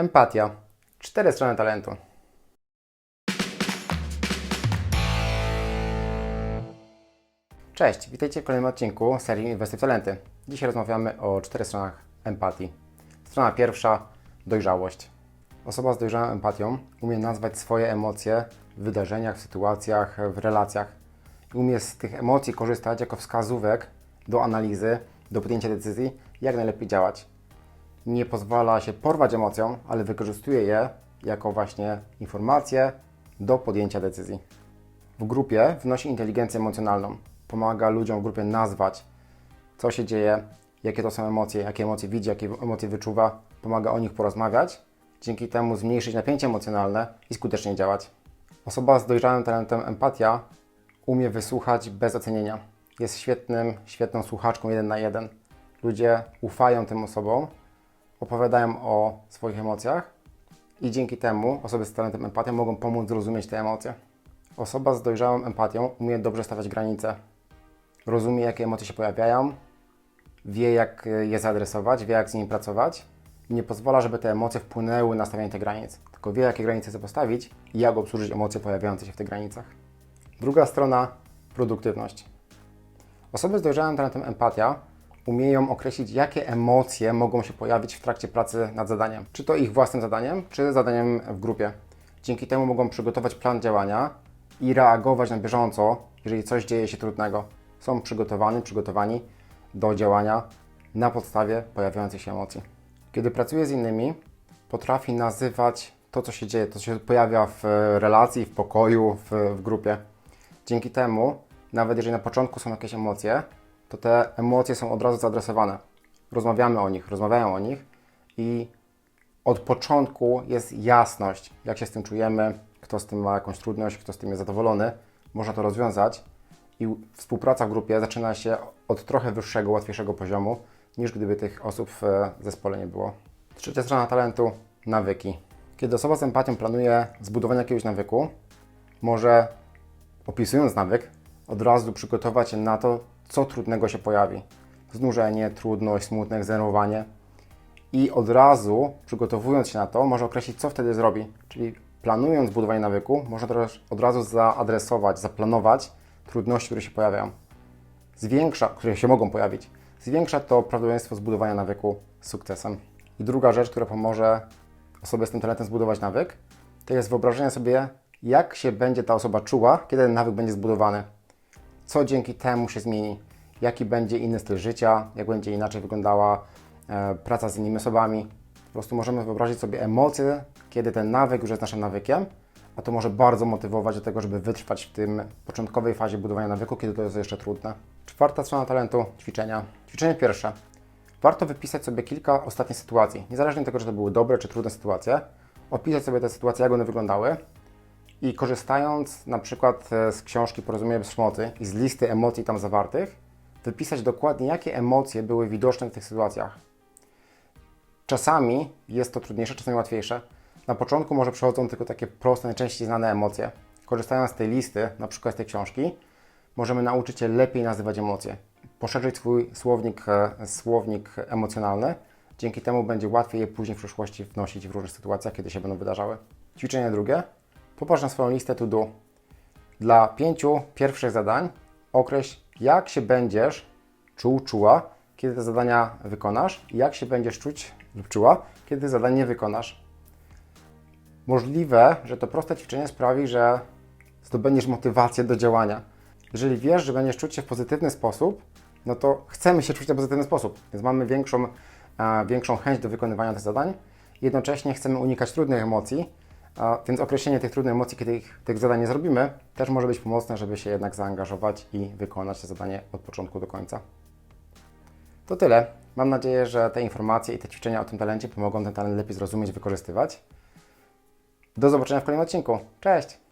Empatia. Cztery strony talentu. Cześć, witajcie w kolejnym odcinku serii Inwestycje w Talenty. Dzisiaj rozmawiamy o czterech stronach empatii. Strona pierwsza dojrzałość. Osoba z dojrzałą empatią umie nazwać swoje emocje w wydarzeniach, w sytuacjach, w relacjach. I umie z tych emocji korzystać jako wskazówek do analizy, do podjęcia decyzji, jak najlepiej działać nie pozwala się porwać emocjom, ale wykorzystuje je jako właśnie informacje do podjęcia decyzji. W grupie wnosi inteligencję emocjonalną. Pomaga ludziom w grupie nazwać, co się dzieje, jakie to są emocje, jakie emocje widzi, jakie emocje wyczuwa. Pomaga o nich porozmawiać, dzięki temu zmniejszyć napięcie emocjonalne i skutecznie działać. Osoba z dojrzałym talentem empatia umie wysłuchać bez ocenienia. Jest świetnym, świetną słuchaczką jeden na jeden. Ludzie ufają tym osobom opowiadają o swoich emocjach i dzięki temu osoby z talentem empatią mogą pomóc zrozumieć te emocje. Osoba z dojrzałą empatią umie dobrze stawiać granice. Rozumie, jakie emocje się pojawiają, wie, jak je zaadresować, wie, jak z nimi pracować i nie pozwala, żeby te emocje wpłynęły na stawianie tych granic, tylko wie, jakie granice chcę postawić i jak obsłużyć emocje pojawiające się w tych granicach. Druga strona produktywność. Osoby z dojrzałym talentem empatia umieją określić, jakie emocje mogą się pojawić w trakcie pracy nad zadaniem. Czy to ich własnym zadaniem, czy zadaniem w grupie. Dzięki temu mogą przygotować plan działania i reagować na bieżąco, jeżeli coś dzieje się trudnego. Są przygotowani, przygotowani do działania na podstawie pojawiających się emocji. Kiedy pracuje z innymi, potrafi nazywać to, co się dzieje, to co się pojawia w relacji, w pokoju, w, w grupie. Dzięki temu, nawet jeżeli na początku są jakieś emocje, to te emocje są od razu zaadresowane. Rozmawiamy o nich, rozmawiają o nich i od początku jest jasność, jak się z tym czujemy, kto z tym ma jakąś trudność, kto z tym jest zadowolony. Można to rozwiązać i współpraca w grupie zaczyna się od trochę wyższego, łatwiejszego poziomu, niż gdyby tych osób w zespole nie było. Trzecia strona talentu nawyki. Kiedy osoba z empatią planuje zbudowanie jakiegoś nawyku, może opisując nawyk, od razu przygotować się na to, co trudnego się pojawi. Znużenie, trudność, smutek, zdenerwowanie. I od razu, przygotowując się na to, może określić, co wtedy zrobi. Czyli planując budowanie nawyku, można też od razu zaadresować, zaplanować trudności, które się pojawiają. Zwiększa, które się mogą pojawić. Zwiększa to prawdopodobieństwo zbudowania nawyku z sukcesem. I druga rzecz, która pomoże osobie z tym talentem zbudować nawyk, to jest wyobrażenie sobie, jak się będzie ta osoba czuła, kiedy ten nawyk będzie zbudowany co dzięki temu się zmieni, jaki będzie inny styl życia, jak będzie inaczej wyglądała e, praca z innymi osobami. Po prostu możemy wyobrazić sobie emocje, kiedy ten nawyk już jest naszym nawykiem, a to może bardzo motywować do tego, żeby wytrwać w tym początkowej fazie budowania nawyku, kiedy to jest jeszcze trudne. Czwarta strona talentu ćwiczenia. Ćwiczenie pierwsze. Warto wypisać sobie kilka ostatnich sytuacji, niezależnie od tego, czy to były dobre czy trudne sytuacje, opisać sobie te sytuacje, jak one wyglądały, i korzystając na przykład e, z książki Porozumienie bez przemocy i z listy emocji tam zawartych, wypisać dokładnie, jakie emocje były widoczne w tych sytuacjach. Czasami jest to trudniejsze, czasami łatwiejsze. Na początku może przychodzą tylko takie proste, najczęściej znane emocje. Korzystając z tej listy, na przykład z tej książki, możemy nauczyć się lepiej nazywać emocje. Poszerzyć swój słownik, e, słownik emocjonalny. Dzięki temu będzie łatwiej je później w przyszłości wnosić w różnych sytuacjach, kiedy się będą wydarzały. Ćwiczenie drugie Popatrz na swoją listę to do. Dla pięciu pierwszych zadań określ, jak się będziesz czuł, czuła, kiedy te zadania wykonasz i jak się będziesz czuć lub czuła, kiedy zadanie nie wykonasz. Możliwe, że to proste ćwiczenie sprawi, że zdobędziesz motywację do działania. Jeżeli wiesz, że będziesz czuć się w pozytywny sposób, no to chcemy się czuć w pozytywny sposób, więc mamy większą, e, większą chęć do wykonywania tych zadań. Jednocześnie chcemy unikać trudnych emocji, a więc określenie tych trudnych emocji, kiedy ich, tych zadań nie zrobimy, też może być pomocne, żeby się jednak zaangażować i wykonać to zadanie od początku do końca. To tyle. Mam nadzieję, że te informacje i te ćwiczenia o tym talencie pomogą ten talent lepiej zrozumieć, wykorzystywać. Do zobaczenia w kolejnym odcinku. Cześć!